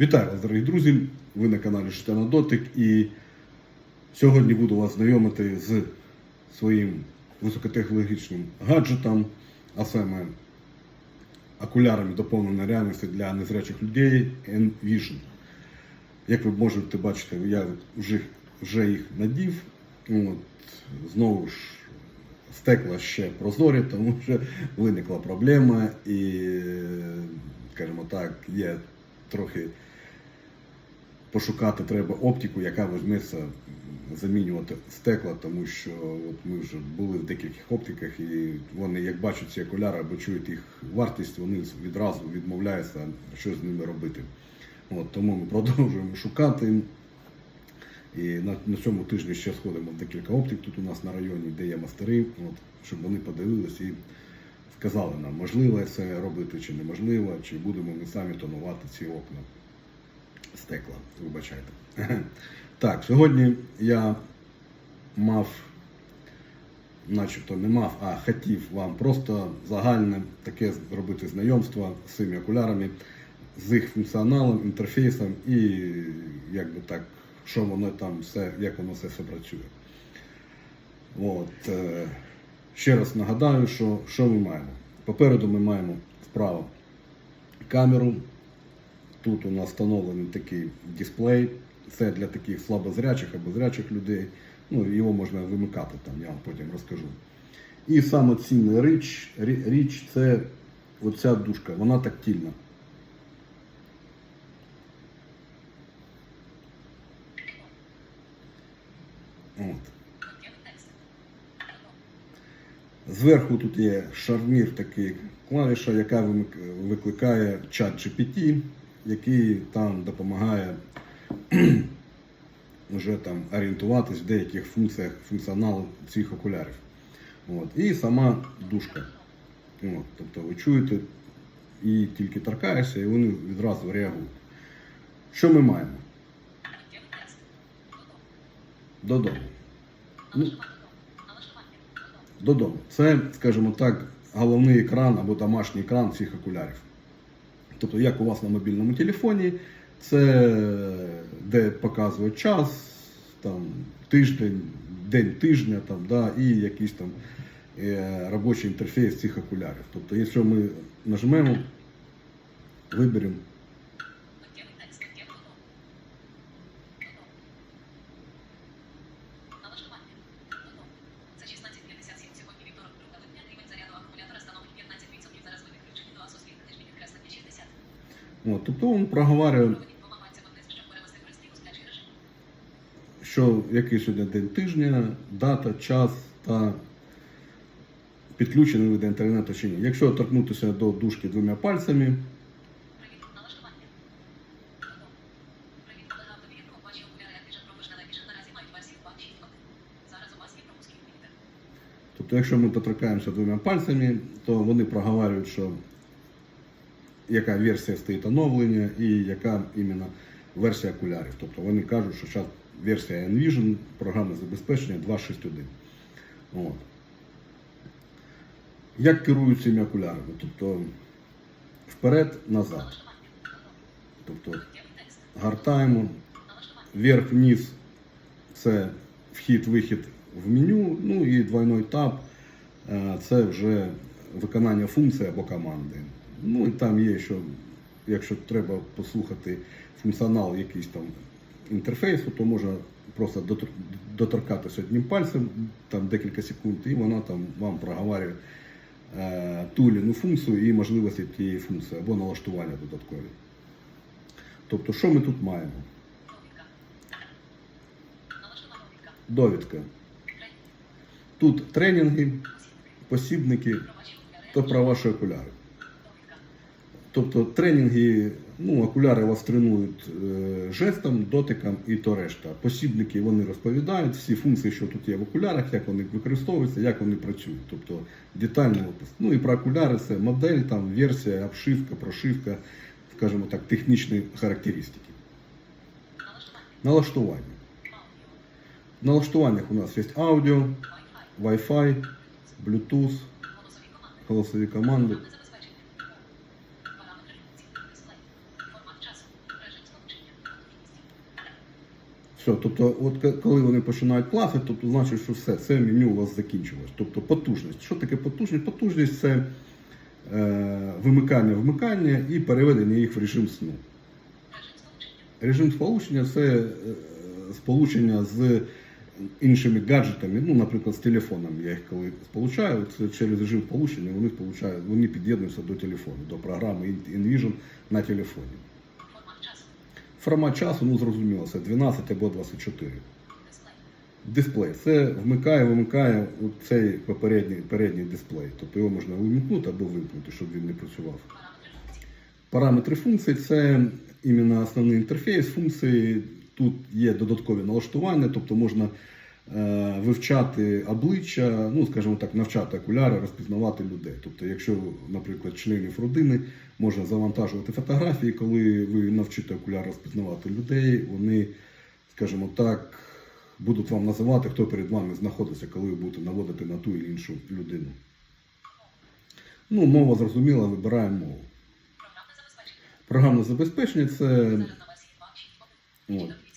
Вітаю вас, дорогі друзі! Ви на каналі Життя дотик і сьогодні буду вас знайомити з своїм високотехнологічним гаджетом, а саме окулярами доповненої реальності для незрячих людей N-Vision. Як ви можете бачити, я вже, вже їх надів. От, знову ж стекла ще прозорі, тому що виникла проблема і, скажімо так, є трохи пошукати треба оптику, яка візьметься замінювати стекла, тому що от ми вже були в декількох оптиках, і вони, як бачать ці окуляри або чують їх вартість, вони відразу відмовляються, що з ними робити. От, тому ми продовжуємо шукати. І на, на цьому тижні ще сходимо в декілька оптик тут у нас на районі, де є мастери, от, щоб вони подивилися і сказали нам, можливо це робити чи неможливо, чи будемо ми самі тонувати ці окна стекла. Вибачайте. Так, сьогодні я мав, начебто не мав, а хотів вам просто загальне таке зробити знайомство з цими окулярами, з їх функціоналом, інтерфейсом і як би так, що воно там все, як воно все, все працює. От, е, ще раз нагадаю, що, що ми маємо. Попереду ми маємо вправо камеру. Тут у нас встановлений такий дисплей. Це для таких слабозрячих або зрячих людей. Ну, його можна вимикати там, я вам потім розкажу. І саме цінна річ, річ це оця дужка, вона тактильна. От. Зверху тут є шарнір такий клавіша, яка викликає чат GPT, який там допомагає вже там орієнтуватись в деяких функціях функціоналу цих окулярів. От. І сама дужка. От. Тобто ви чуєте і тільки торкаєшся, і вони відразу реагують. Що ми маємо? Додому. Ну, додому. Це, скажімо так, головний екран або домашній екран цих окулярів. Тобто, як у вас на мобільному телефоні, це де показує час, там, тиждень, день тижня, там, да, і якийсь там е, робочий інтерфейс цих окулярів. Тобто, якщо ми нажмемо, виберемо От, тобто він проговорює, що який сьогодні день тижня, дата, час та підключений до інтернету чи ні. Якщо торкнутися до дужки двома пальцями, Привіт, налаштування. Додому. Привіт, колега Автовієнко. Ваші окуляри Activision Professional Edition наразі мають версію 2.6.1. Зараз у вас є пропуск інвітер. тобто якщо ми доторкаємося двома пальцями, то вони проговорюють, що яка версія стоїть оновлення і яка іменно версія окулярів. Тобто вони кажуть, що зараз версія Envision, програмне забезпечення 2.6.1. От. Як керують цими окулярами? Тобто вперед, назад. Налаштування. Тобто гартаємо Налаштування. вверх-вниз це вхід-вихід в меню, ну і двойной таб е, це вже виконання функції або команди. Ну і там є, що якщо треба послухати функціонал якийсь там інтерфейсу, то можна просто доторкатися одним пальцем там декілька секунд, і вона там вам проговорює е, ту чи іншу функцію і можливості тієї функції або налаштування додаткові. Тобто, що ми тут маємо? Довідка. Тут тренінги, Посібники. та про ваші окуляри. Тобто тренінги, ну, окуляри вас тренують е, жестом, дотиком і то решта. Посібники вони розповідають всі функції, що тут є в окулярах, як вони використовуються, як вони працюють. Тобто детальний опис. Ну і про окуляри це модель, там, версія, обшивка, прошивка, скажімо так, технічні характеристики. Налаштування. В налаштуваннях у нас є аудіо, Wi-Fi. Wi-Fi, Bluetooth, Голосові команди. голосові команди. Програмне забезпечення. Параметри функцій. Дисплей. Формат часу. Режим Все, тобто, от коли вони починають класити, тобто значить, що все, це меню у вас закінчилось. Тобто потужність. Що таке потужність? Потужність це е, вимикання вмикання і переведення їх в режим сну. Режим сполучення. Це е, сполучення з іншими гаджетами, ну, наприклад, з телефоном. Я їх коли сполучаю, це через режим сполучення вони сполучають, вони під'єднуються до телефону, до програми InVision на телефоні. Формат часу. Ну зрозуміло, це 12 або 24. Дисплей. Це вмикає, вимикає цей попередній передній дисплей. Тобто його можна вимкнути або вимкнути, щоб він не працював. Параметри функцій. Це іменно основний інтерфейс функції. Тут є додаткові налаштування, тобто можна вивчати обличчя, ну скажімо так, навчати окуляри, розпізнавати людей. Тобто, якщо, наприклад, членів родини можна завантажувати фотографії, коли ви навчите окуляр розпізнавати людей, вони, скажімо так, будуть вам називати, хто перед вами знаходиться, коли ви будете наводити на ту і іншу людину. Ну, мова зрозуміла, вибираємо мову. Програмне забезпечення. Це Зараз на версії 2.6.1. От.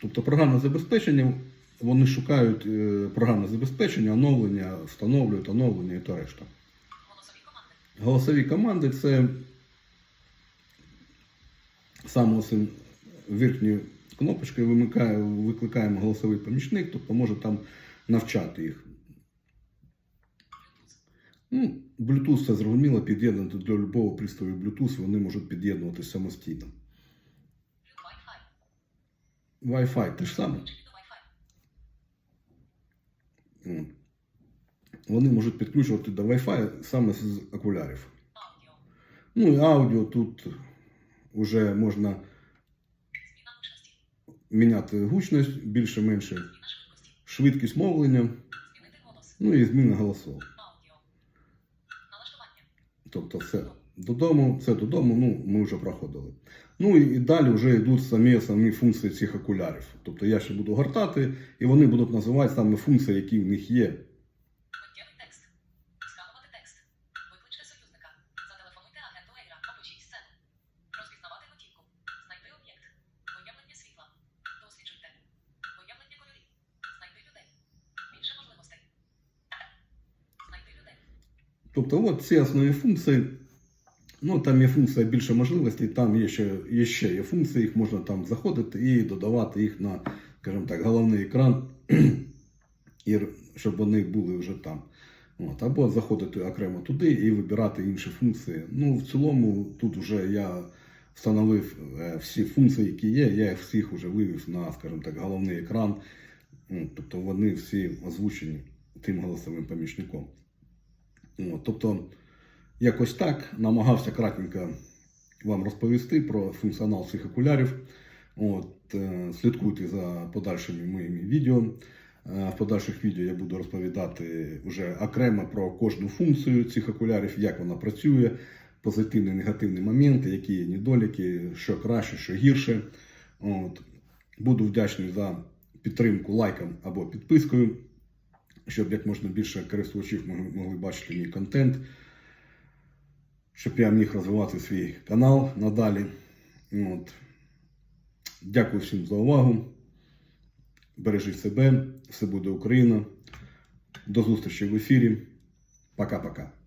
Тобто програмне забезпечення, вони шукають е, програмне забезпечення, оновлення, встановлюють оновлення і то решта. Голосові команди. Голосові команди це саме ось верхньою кнопочкою викликаємо голосовий помічник, тобто може там навчати їх. Ну, Bluetooth це зрозуміло, під'єднати до будь-якого пристрою Bluetooth, вони можуть під'єднуватися самостійно. Wi-Fi. Те ж саме. Вони можуть підключувати до Wi-Fi саме з окулярів. Ну і аудіо тут вже можна міняти гучність більше-менше, швидкість мовлення, ну і зміна. Налаштування. Тобто все додому, це додому, ну ми вже проходили. Ну і далі вже йдуть самі основні функції цих окулярів. Тобто я ще буду гортати, і вони будуть називати саме функції, які в них є. Тобто, от ці основні функції. Ну, там є функція більше можливостей, там є ще, є ще є функції, їх можна там заходити і додавати їх на, скажімо так, головний екран, і щоб вони були вже там. От, або заходити окремо туди і вибирати інші функції. Ну, в цілому, тут вже я встановив е, всі функції, які є, я їх всіх вже вивів на, скажімо так, головний екран. Тобто вони всі озвучені тим голосовим помічником. От, тобто, якось так намагався кратенько вам розповісти про функціонал цих окулярів. От, е, слідкуйте за подальшими моїми відео. Е, В подальших відео я буду розповідати вже окремо про кожну функцію цих окулярів, як вона працює, позитивні, негативні моменти, які є недоліки, що краще, що гірше. От. Буду вдячний за підтримку лайком або підпискою, щоб як можна більше користувачів могли, могли бачити мій контент, щоб я міг розвивати свій канал надалі. От. Дякую всім за увагу. Бережіть себе, все буде Україна. До зустрічі в ефірі. Пока-пока.